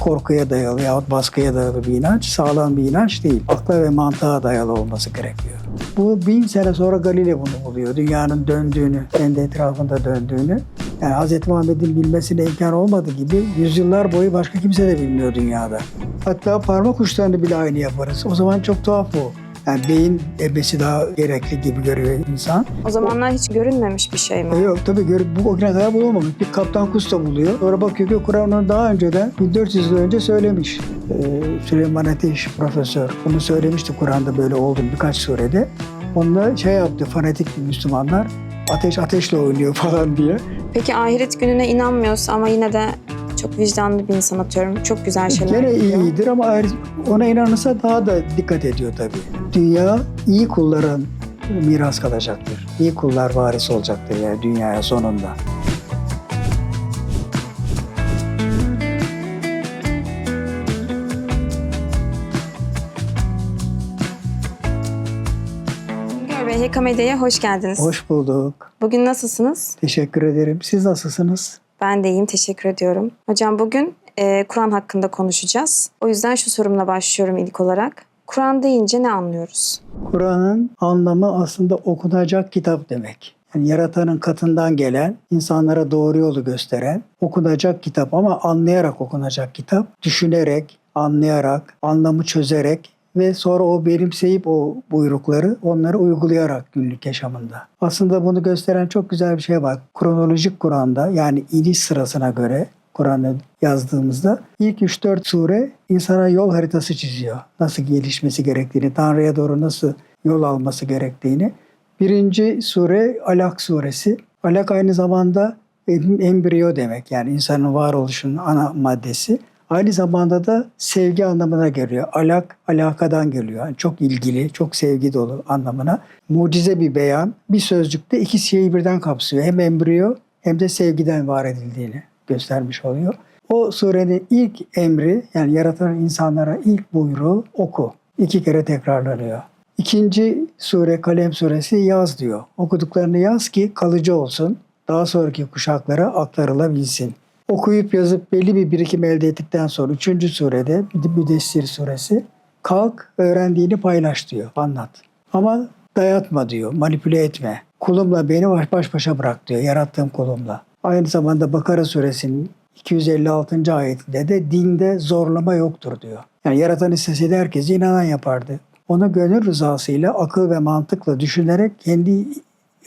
korkuya dayalı yahut baskıya dayalı bir inanç sağlam bir inanç değil. Akla ve mantığa dayalı olması gerekiyor. Bu bin sene sonra Galile bunu buluyor. Dünyanın döndüğünü, kendi etrafında döndüğünü. Yani Hz. Muhammed'in bilmesine imkan olmadığı gibi yüzyıllar boyu başka kimse de bilmiyor dünyada. Hatta parmak uçlarını bile aynı yaparız. O zaman çok tuhaf bu. Yani beyin ebesi daha gerekli gibi görüyor insan. O zamanlar hiç görünmemiş bir şey mi? E Yok tabii görüp bu o güne kadar bulunmamış. Bir kaptan Kusta buluyor. Sonra bakıyor ki Kur'an onu daha önceden 1400 yıl önce söylemiş. Ee, Süleyman Ateş profesör bunu söylemişti Kur'an'da böyle oldu birkaç surede. Onunla şey yaptı fanatik Müslümanlar ateş ateşle oynuyor falan diye. Peki ahiret gününe inanmıyorsa ama yine de çok vicdanlı bir insan atıyorum. Çok güzel şeyler Gene yapıyor. iyidir ama eğer ona inanırsa daha da dikkat ediyor tabii. Dünya iyi kulların miras kalacaktır. İyi kullar varis olacaktır yani dünyaya sonunda. Heka Medya'ya hoş geldiniz. Hoş bulduk. Bugün nasılsınız? Teşekkür ederim. Siz nasılsınız? Ben de iyiyim, teşekkür ediyorum. Hocam bugün e, Kur'an hakkında konuşacağız. O yüzden şu sorumla başlıyorum ilk olarak. Kur'an deyince ne anlıyoruz? Kur'an'ın anlamı aslında okunacak kitap demek. Yani yaratanın katından gelen, insanlara doğru yolu gösteren okunacak kitap ama anlayarak okunacak kitap. Düşünerek, anlayarak, anlamı çözerek ve sonra o benimseyip o buyrukları onları uygulayarak günlük yaşamında. Aslında bunu gösteren çok güzel bir şey var. Kronolojik Kur'an'da yani iniş sırasına göre Kur'an'ı yazdığımızda ilk 3-4 sure insana yol haritası çiziyor. Nasıl gelişmesi gerektiğini, Tanrı'ya doğru nasıl yol alması gerektiğini. Birinci sure Alak suresi. Alak aynı zamanda em- embriyo demek. Yani insanın varoluşunun ana maddesi. Aynı zamanda da sevgi anlamına geliyor. Alak, alakadan geliyor. Yani çok ilgili, çok sevgi dolu anlamına. Mucize bir beyan. Bir sözcükte iki şeyi birden kapsıyor. Hem embriyo hem de sevgiden var edildiğini göstermiş oluyor. O surenin ilk emri yani yaratan insanlara ilk buyruğu oku. İki kere tekrarlanıyor. İkinci sure Kalem suresi yaz diyor. Okuduklarını yaz ki kalıcı olsun. Daha sonraki kuşaklara aktarılabilsin. Okuyup yazıp belli bir birikim elde ettikten sonra üçüncü surede Müdessir suresi kalk öğrendiğini paylaş diyor. Anlat. Ama dayatma diyor. Manipüle etme. Kulumla beni baş baş başa bırak diyor. Yarattığım kulumla. Aynı zamanda Bakara suresinin 256. ayetinde de dinde zorlama yoktur diyor. Yani yaratan isteseydi herkese inanan yapardı. Ona gönül rızasıyla, akıl ve mantıkla düşünerek kendi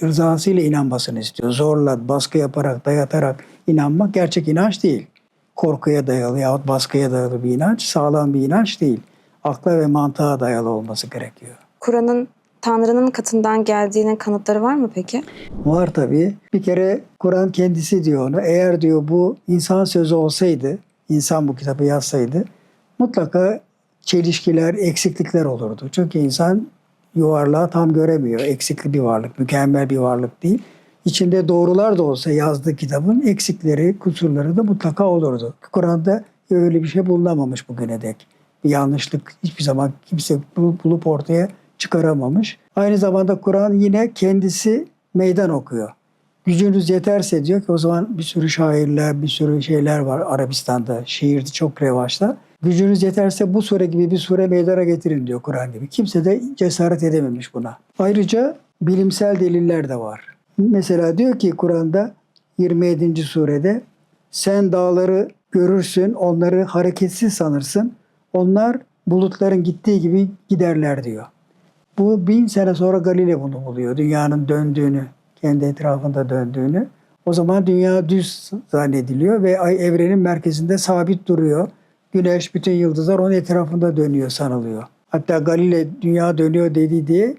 rızasıyla inanmasını istiyor. Zorla, baskı yaparak, dayatarak inanmak gerçek inanç değil. Korkuya dayalı yahut baskıya dayalı bir inanç, sağlam bir inanç değil. Akla ve mantığa dayalı olması gerekiyor. Kur'an'ın Tanrı'nın katından geldiğinin kanıtları var mı peki? Var tabii. Bir kere Kur'an kendisi diyor onu. Eğer diyor bu insan sözü olsaydı, insan bu kitabı yazsaydı mutlaka çelişkiler, eksiklikler olurdu. Çünkü insan yuvarlağı tam göremiyor. Eksikli bir varlık, mükemmel bir varlık değil. İçinde doğrular da olsa yazdığı kitabın eksikleri, kusurları da mutlaka olurdu. Kur'an'da öyle bir şey bulunamamış bugüne dek. Bir yanlışlık hiçbir zaman kimse bulup ortaya çıkaramamış. Aynı zamanda Kur'an yine kendisi meydan okuyor. Gücünüz yeterse diyor ki o zaman bir sürü şairler, bir sürü şeyler var Arabistan'da. Şiirde çok revaçta. Gücünüz yeterse bu sure gibi bir sure meydana getirin diyor Kur'an gibi. Kimse de cesaret edememiş buna. Ayrıca bilimsel deliller de var. Mesela diyor ki Kur'an'da 27. surede sen dağları görürsün, onları hareketsiz sanırsın. Onlar bulutların gittiği gibi giderler diyor. Bu bin sene sonra Galile bunu buluyor. Dünyanın döndüğünü, kendi etrafında döndüğünü. O zaman dünya düz zannediliyor ve ay evrenin merkezinde sabit duruyor. Güneş, bütün yıldızlar onun etrafında dönüyor sanılıyor. Hatta Galile dünya dönüyor dedi diye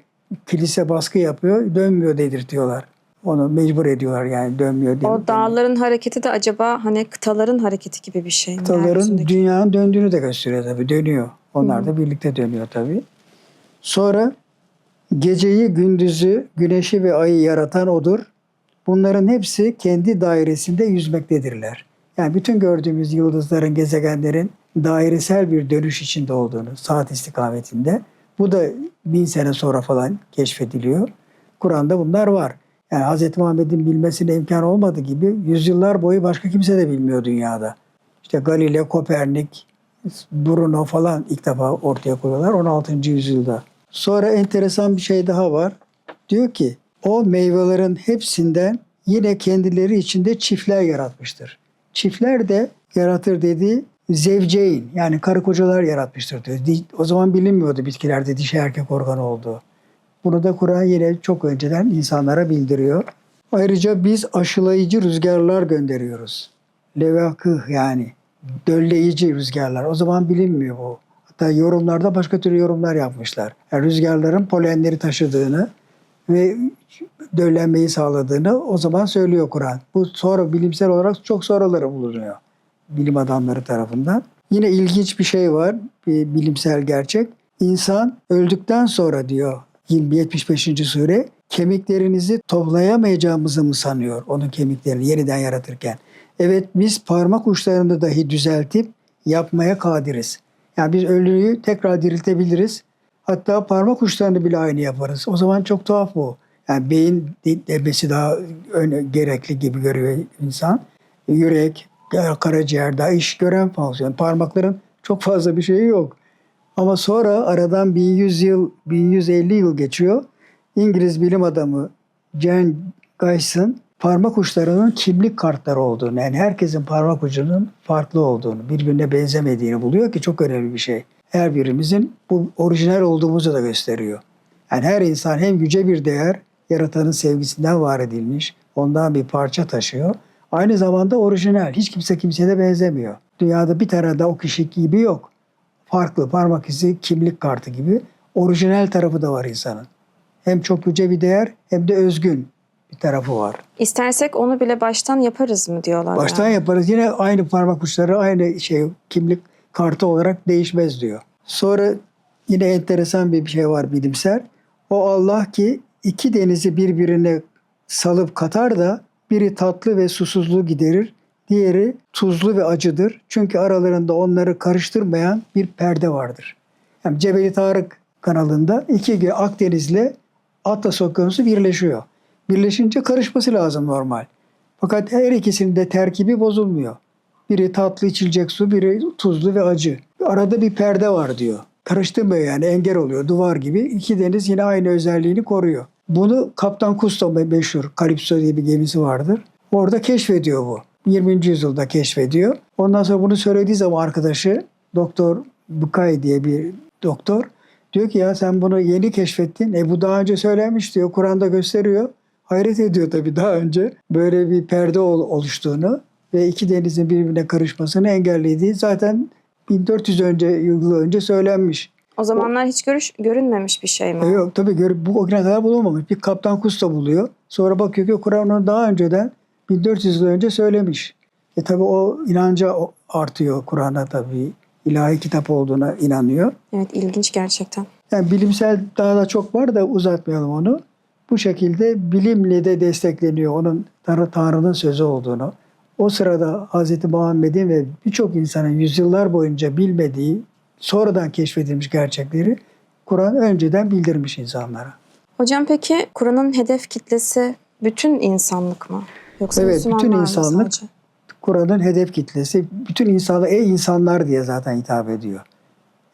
kilise baskı yapıyor, dönmüyor dedirtiyorlar. Onu mecbur ediyorlar yani dönmüyor diye. O dağların hareketi de acaba hani kıtaların hareketi gibi bir şey mi? Kıtaların Yeryüzündeki? dünyanın döndüğünü de gösteriyor tabii. Dönüyor. Onlar da birlikte dönüyor tabii. Sonra geceyi, gündüzü, güneşi ve ayı yaratan odur. Bunların hepsi kendi dairesinde yüzmektedirler. Yani bütün gördüğümüz yıldızların, gezegenlerin dairesel bir dönüş içinde olduğunu, saat istikametinde. Bu da bin sene sonra falan keşfediliyor. Kur'an'da bunlar var. Yani Hz. Muhammed'in bilmesine imkan olmadığı gibi yüzyıllar boyu başka kimse de bilmiyor dünyada. işte Galileo, Kopernik, Bruno falan ilk defa ortaya koyuyorlar 16. yüzyılda. Sonra enteresan bir şey daha var. Diyor ki o meyvelerin hepsinden yine kendileri içinde çiftler yaratmıştır. Çiftler de yaratır dediği zevceyn yani karı kocalar yaratmıştır diyor. Di- O zaman bilinmiyordu bitkilerde dişi erkek organı olduğu. Bunu da Kur'an yine çok önceden insanlara bildiriyor. Ayrıca biz aşılayıcı rüzgarlar gönderiyoruz. Levakıh yani dölleyici rüzgarlar. O zaman bilinmiyor bu. Hatta yorumlarda başka türlü yorumlar yapmışlar. Yani rüzgarların polenleri taşıdığını ve döllenmeyi sağladığını o zaman söylüyor Kur'an. Bu sonra bilimsel olarak çok sonraları bulunuyor bilim adamları tarafından. Yine ilginç bir şey var, bir bilimsel gerçek. İnsan öldükten sonra diyor 20 75. sure kemiklerinizi toplayamayacağımızı mı sanıyor onun kemiklerini yeniden yaratırken? Evet biz parmak uçlarını dahi düzeltip yapmaya kadiriz. Yani biz ölüyü tekrar diriltebiliriz. Hatta parmak uçlarını bile aynı yaparız. O zaman çok tuhaf bu. Yani beyin debesi daha gerekli gibi görüyor insan. Yürek, karaciğer daha iş gören fonksiyon. Parmakların çok fazla bir şeyi yok. Ama sonra aradan 1100 yıl, 1150 yıl geçiyor. İngiliz bilim adamı Jan Guyson parmak uçlarının kimlik kartları olduğunu, yani herkesin parmak ucunun farklı olduğunu, birbirine benzemediğini buluyor ki çok önemli bir şey. Her birimizin bu orijinal olduğumuzu da gösteriyor. Yani her insan hem yüce bir değer, yaratanın sevgisinden var edilmiş, ondan bir parça taşıyor. Aynı zamanda orijinal, hiç kimse kimseye de benzemiyor. Dünyada bir tane de o kişi gibi yok. Farklı parmak izi, kimlik kartı gibi orijinal tarafı da var insanın. Hem çok yüce bir değer hem de özgün bir tarafı var. İstersek onu bile baştan yaparız mı diyorlar. Baştan yani. yaparız. Yine aynı parmak uçları aynı şey kimlik kartı olarak değişmez diyor. Sonra yine enteresan bir şey var bilimsel. O Allah ki iki denizi birbirine salıp katar da biri tatlı ve susuzluğu giderir. Diğeri tuzlu ve acıdır. Çünkü aralarında onları karıştırmayan bir perde vardır. Yani Cebeli Tarık kanalında iki ge- Akdeniz'le Atlas Okyanusu birleşiyor. Birleşince karışması lazım normal. Fakat her ikisinin de terkibi bozulmuyor. Biri tatlı içilecek su, biri tuzlu ve acı. Arada bir perde var diyor. Karıştırmıyor yani engel oluyor duvar gibi. İki deniz yine aynı özelliğini koruyor. Bunu Kaptan Kusto meşhur Kalipso diye bir gemisi vardır. Orada keşfediyor bu. 20. yüzyılda keşfediyor. Ondan sonra bunu söylediği zaman arkadaşı Doktor Bukay diye bir doktor diyor ki ya sen bunu yeni keşfettin. E bu daha önce söylenmiş diyor. Kur'an'da gösteriyor. Hayret ediyor tabii daha önce böyle bir perde ol- oluştuğunu ve iki denizin birbirine karışmasını engellediği zaten 1400 önce yıl önce söylenmiş. O zamanlar hiç görüş, görünmemiş bir şey mi? E yok tabii gör, bu o güne kadar bulunmamış. Bir kaptan Kusta buluyor. Sonra bakıyor ki Kur'an onu daha önceden 1400 yıl önce söylemiş. E tabii o inanca artıyor Kur'an'a tabii. ilahi kitap olduğuna inanıyor. Evet ilginç gerçekten. Yani bilimsel daha da çok var da uzatmayalım onu. Bu şekilde bilimle de destekleniyor onun Tanrı, Tanrı'nın sözü olduğunu. O sırada Hz. Muhammed'in ve birçok insanın yüzyıllar boyunca bilmediği, sonradan keşfedilmiş gerçekleri Kur'an önceden bildirmiş insanlara. Hocam peki Kur'an'ın hedef kitlesi bütün insanlık mı? Yoksa Evet, Müslümanlar bütün insanlık. Kur'an'ın hedef kitlesi bütün insanlar, ey insanlar diye zaten hitap ediyor.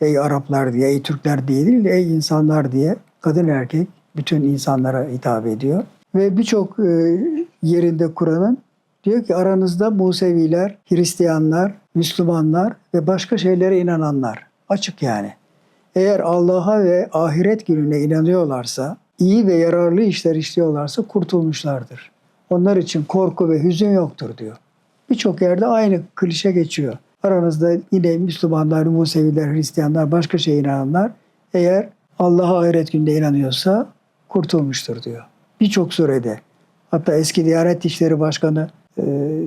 Ey Araplar diye, ey Türkler diye değil de ey insanlar diye kadın erkek bütün insanlara hitap ediyor. Ve birçok e, yerinde Kur'an'ın diyor ki aranızda Museviler, Hristiyanlar, Müslümanlar ve başka şeylere inananlar. Açık yani. Eğer Allah'a ve ahiret gününe inanıyorlarsa, iyi ve yararlı işler işliyorlarsa kurtulmuşlardır. Onlar için korku ve hüzün yoktur diyor. Birçok yerde aynı klişe geçiyor. Aranızda yine Müslümanlar, Museviler, Hristiyanlar, başka şeye inananlar eğer Allah'a ahiret gününe inanıyorsa kurtulmuştur diyor. Birçok surede. Hatta eski Diyanet İşleri Başkanı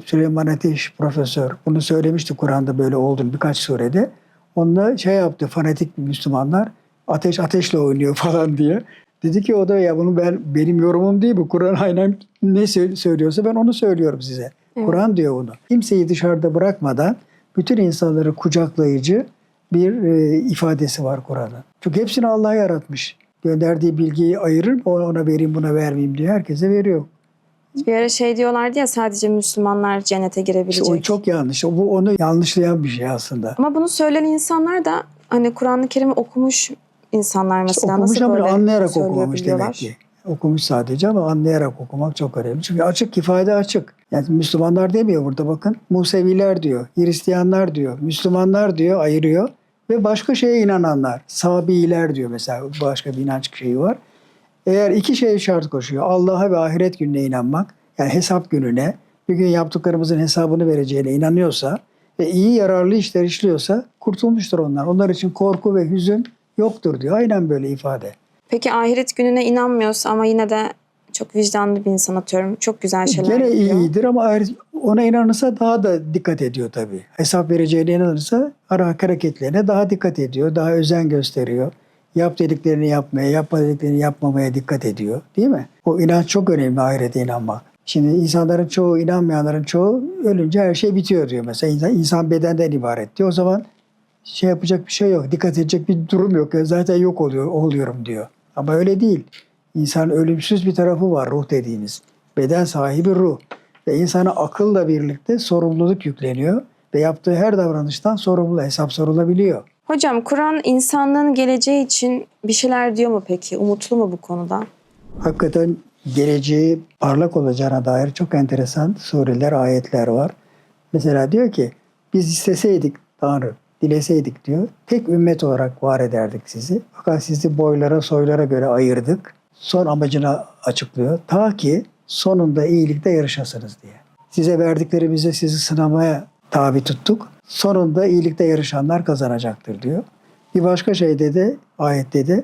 Süleyman Ateş Profesör bunu söylemişti Kur'an'da böyle olduğunu birkaç surede. Onunla şey yaptı fanatik Müslümanlar ateş ateşle oynuyor falan diye. Dedi ki o da ya bunu ben benim yorumum değil bu. Kur'an aynen ne sö- söylüyorsa ben onu söylüyorum size. Evet. Kur'an diyor bunu. Kimseyi dışarıda bırakmadan bütün insanları kucaklayıcı bir e, ifadesi var Kur'an'ın. Çünkü hepsini Allah yaratmış. Gönderdiği bilgiyi ayırır, ona vereyim buna vermeyeyim diye herkese veriyor. Bir ara şey diyorlardı ya sadece Müslümanlar cennete girebilecek. İşte o çok yanlış. O, bu onu yanlışlayan bir şey aslında. Ama bunu söyleyen insanlar da hani Kur'an-ı Kerim'i okumuş insanlar İşte mesela. okumuş Nasıl ama anlayarak okumamış demek ki. Okumuş sadece ama anlayarak okumak çok önemli. Çünkü açık ifade açık. Yani Müslümanlar demiyor burada bakın. Museviler diyor, Hristiyanlar diyor, Müslümanlar diyor ayırıyor. Ve başka şeye inananlar, Sabiiler diyor mesela başka bir inanç şeyi var. Eğer iki şeye şart koşuyor. Allah'a ve ahiret gününe inanmak. Yani hesap gününe, bir gün yaptıklarımızın hesabını vereceğine inanıyorsa ve iyi yararlı işler işliyorsa kurtulmuştur onlar. Onlar için korku ve hüzün yoktur diyor. Aynen böyle ifade. Peki ahiret gününe inanmıyorsa ama yine de çok vicdanlı bir insan atıyorum. Çok güzel şeyler Gene yapıyor. iyidir ama ona inanırsa daha da dikkat ediyor tabii. Hesap vereceğine inanırsa ara hareketlerine daha dikkat ediyor. Daha özen gösteriyor. Yap dediklerini yapmaya, yapma dediklerini yapmamaya dikkat ediyor. Değil mi? O inanç çok önemli ahirete inanmak. Şimdi insanların çoğu, inanmayanların çoğu ölünce her şey bitiyor diyor. Mesela insan, insan bedenden ibaret diyor. O zaman şey yapacak bir şey yok. Dikkat edecek bir durum yok. Zaten yok oluyor, oluyorum diyor. Ama öyle değil. İnsan ölümsüz bir tarafı var ruh dediğimiz. Beden sahibi ruh. Ve insana akılla birlikte sorumluluk yükleniyor. Ve yaptığı her davranıştan sorumlu, hesap sorulabiliyor. Hocam Kur'an insanlığın geleceği için bir şeyler diyor mu peki? Umutlu mu bu konuda? Hakikaten geleceği parlak olacağına dair çok enteresan sureler, ayetler var. Mesela diyor ki biz isteseydik Tanrı, dileseydik diyor. Tek ümmet olarak var ederdik sizi. Fakat sizi boylara, soylara göre ayırdık. Son amacını açıklıyor. Ta ki sonunda iyilikte yarışasınız diye. Size verdiklerimizi sizi sınamaya tabi tuttuk. Sonunda iyilikte yarışanlar kazanacaktır diyor. Bir başka şeyde de ayette de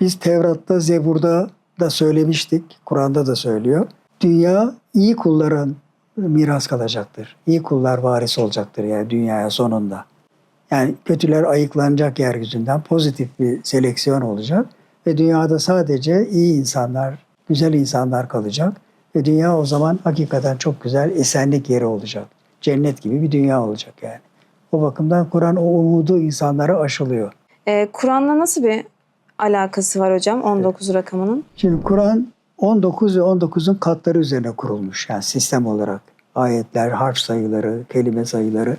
biz Tevrat'ta, Zebur'da da söylemiştik. Kur'an'da da söylüyor. Dünya iyi kulların miras kalacaktır. İyi kullar varis olacaktır yani dünyaya sonunda. Yani kötüler ayıklanacak yeryüzünden pozitif bir seleksiyon olacak. Ve dünyada sadece iyi insanlar, güzel insanlar kalacak. Ve dünya o zaman hakikaten çok güzel esenlik yeri olacak. Cennet gibi bir dünya olacak yani. O bakımdan Kur'an o umudu insanlara aşılıyor. Ee, Kur'an'la nasıl bir alakası var hocam 19 rakamının? Şimdi Kur'an 19 ve 19'un katları üzerine kurulmuş. Yani sistem olarak ayetler, harf sayıları, kelime sayıları.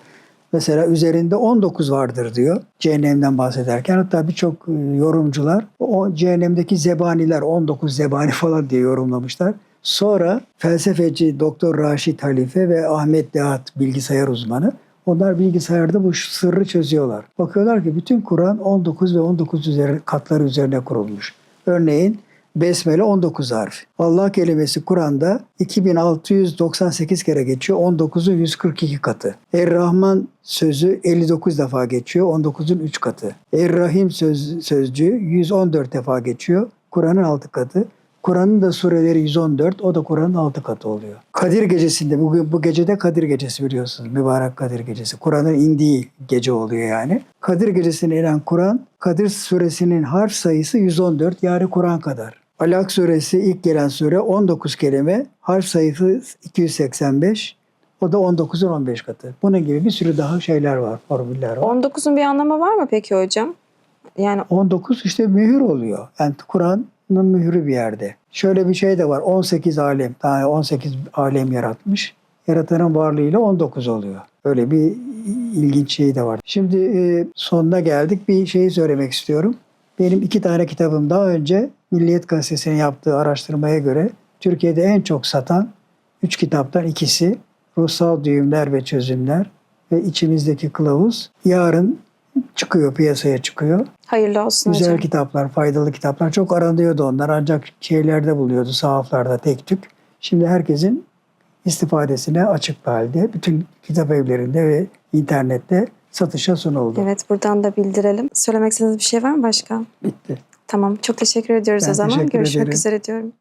Mesela üzerinde 19 vardır diyor cehennemden bahsederken. Hatta birçok e, yorumcular o cehennemdeki zebaniler 19 zebani falan diye yorumlamışlar. Sonra felsefeci Doktor Raşit Halife ve Ahmet Dehat bilgisayar uzmanı onlar bilgisayarda bu sırrı çözüyorlar. Bakıyorlar ki bütün Kur'an 19 ve 19 üzeri, katları üzerine kurulmuş. Örneğin Besmele 19 harf. Allah kelimesi Kur'an'da 2698 kere geçiyor. 19'un 142 katı. Er-Rahman sözü 59 defa geçiyor. 19'un 3 katı. Er-Rahim söz, sözcüğü 114 defa geçiyor. Kur'an'ın 6 katı. Kur'an'ın da sureleri 114, o da Kur'an'ın 6 katı oluyor. Kadir gecesinde, bugün bu gecede Kadir gecesi biliyorsunuz. Mübarek Kadir gecesi. Kur'an'ın indiği gece oluyor yani. Kadir gecesine inen Kur'an, Kadir suresinin harf sayısı 114, yani Kur'an kadar. Alak suresi ilk gelen sure 19 kelime, harf sayısı 285, o da 19'un 15 katı. Bunun gibi bir sürü daha şeyler var, formüller var. 19'un bir anlamı var mı peki hocam? Yani 19 işte mühür oluyor. Yani Kur'an'ın mührü bir yerde. Şöyle bir şey de var. 18 alem. Daha 18 alem yaratmış. Yaratanın varlığıyla 19 oluyor. Öyle bir ilginç şey de var. Şimdi e, sonuna geldik. Bir şeyi söylemek istiyorum. Benim iki tane kitabım daha önce Milliyet Gazetesi'nin yaptığı araştırmaya göre Türkiye'de en çok satan üç kitaptan ikisi Ruhsal Düğümler ve Çözümler ve içimizdeki kılavuz yarın çıkıyor, piyasaya çıkıyor. hayırlı olsun Güzel hocam. kitaplar, faydalı kitaplar. Çok aranıyordu onlar ancak şeylerde buluyordu, sahaflarda tek tük. Şimdi herkesin istifadesine açık bir halde. Bütün kitap evlerinde ve internette satışa sunuldu. Evet buradan da bildirelim. Söylemek istediğiniz bir şey var mı başka? Bitti. Tamam çok teşekkür ediyoruz Ben o zaman. Görüşmek ederim. üzere diyorum.